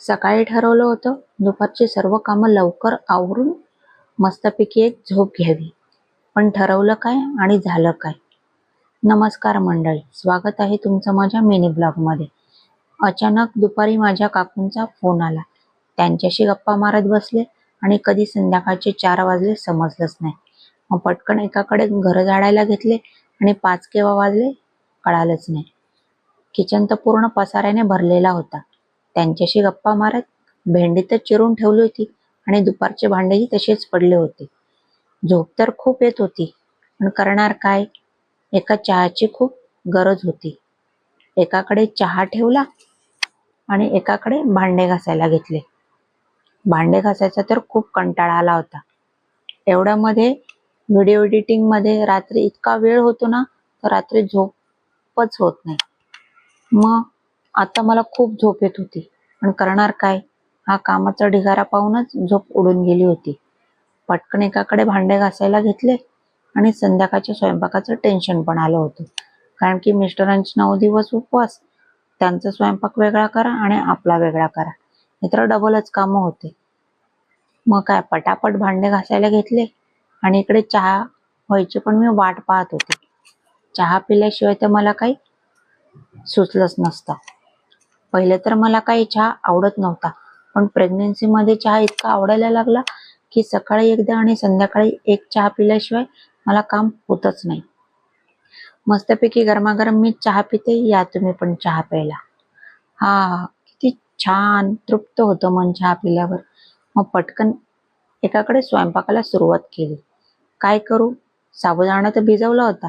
सकाळी ठरवलं होतं दुपारची सर्व कामं लवकर आवरून मस्तपैकी एक झोप घ्यावी. पण ठरवलं काय आणि झालं काय? नमस्कार मंडळी स्वागत आहे तुमचं माझ्या मिनी ब्लॉगमध्ये. अचानक दुपारी माझ्या काकूंचा फोन आला. त्यांच्याशी गप्पा मारत बसले आणि कधी संध्याकाळचे चार वाजले समजलंच नाही. मग पटकन एकाकडे घरं झाडायला घेतले आणि पाच केव्हा वाजले कळालंच नाही. किचन तर पूर्ण पसाऱ्याने भरलेला होता. त्यांच्याशी गप्पा मारत भेंडी तर चिरून ठेवली होती आणि दुपारचे भांडेही तसेच पडले होते. झोप तर खूप येत होती पण करणार काय? एका चहाची खूप गरज होती. एकाकडे चहा ठेवला आणि एकाकडे भांडे घासायला घेतले. भांडे घासायचा तर खूप कंटाळा आला होता. एवढ्यामध्ये व्हिडिओ एडिटिंगमध्ये रात्री इतका वेळ होतो ना तर रात्री झोपच होत नाही. मग आता मला खूप झोप येत होती. पण करणार काय? हा कामाचा ढिगारा पाहूनच झोप उडून गेली होती. पटकन एकाकडे भांडे घासायला घेतले आणि संध्याकाळच्या स्वयंपाकाचं टेन्शन पण आलं होतं. कारण की मिस्टरांचे नऊ दिवस उपवास. त्यांचा स्वयंपाक वेगळा करा आणि आपला वेगळा करा. हे तर डबलच कामं होते. मग काय पटापट भांडे घासायला घेतले आणि इकडे चहा व्हायची पण मी वाट पाहत होते. चहा पिल्याशिवाय तर मला काही सुचलंच नसतं. पहिले तर मला काही चहा आवडत नव्हता. पण प्रेग्नन्सीमध्ये चहा इतका आवडायला लागला की सकाळी एकदा आणि संध्याकाळी एक चहा पिल्याशिवाय मला काम होतच नाही. मस्तपैकी गरमागरम मी चहा पिते या तुम्ही पण चहा प्यायला. हा किती छान तृप्त होतं मन चहा पिल्यावर. मग पटकन एकाकडे स्वयंपाकाला सुरुवात केली. काय करू? साबुदाणा तर भिजवला होता.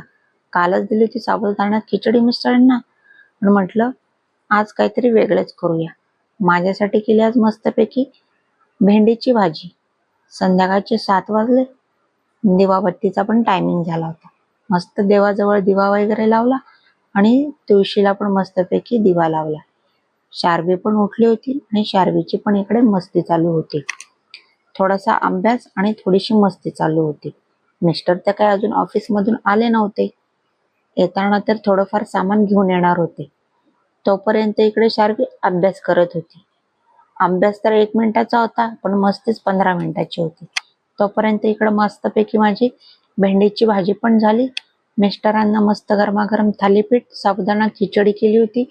कालच दिली होती साबुदाणा खिचडी मिस्टरांना. पण म्हटलं आज काहीतरी वेगळंच करूया. माझ्यासाठी केली आज मस्तपैकी भेंडीची भाजी. संध्याकाळचे सात वाजले. दिवाबत्तीचा पण टायमिंग झाला होता. मस्त देवाजवळ दिवा वगैरे लावला आणि तुळशीला पण मस्तपैकी दिवा लावला. शारवी पण उठली होती आणि शारवीची पण इकडे मस्ती चालू होती. थोडासा अभ्यास आणि थोडीशी मस्ती चालू होती. मिस्टर तर काय अजून ऑफिसमधून आले नव्हते. येताना तर थोडंफार सामान घेऊन येणार होते. तोपर्यंत इकडे शार्वी अभ्यास करत होती. अभ्यास तर एक मिनिटाचा होता पण मस्तीच पंधरा मिनिटाची होती. तोपर्यंत इकडं मस्तपैकी माझी भेंडीची भाजी पण झाली. मिस्टरांना मस्त गरमागरम थालीपीठ साबुदाणा खिचडी केली होती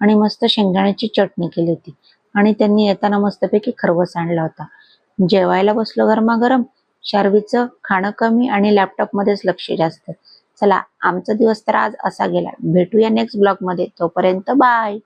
आणि मस्त शेंगदाण्याची चटणी केली होती. आणि त्यांनी येताना मस्तपैकी खरवस आणला होता. जेवायला बसलो गरमागरम. शार्वीचं खाणं कमी आणि लॅपटॉप मध्येच लक्ष जास्त. चला आमचा दिवस तर आज असा गेला. भेटूया नेक्स्ट ब्लॉगमध्ये. तोपर्यंत बाय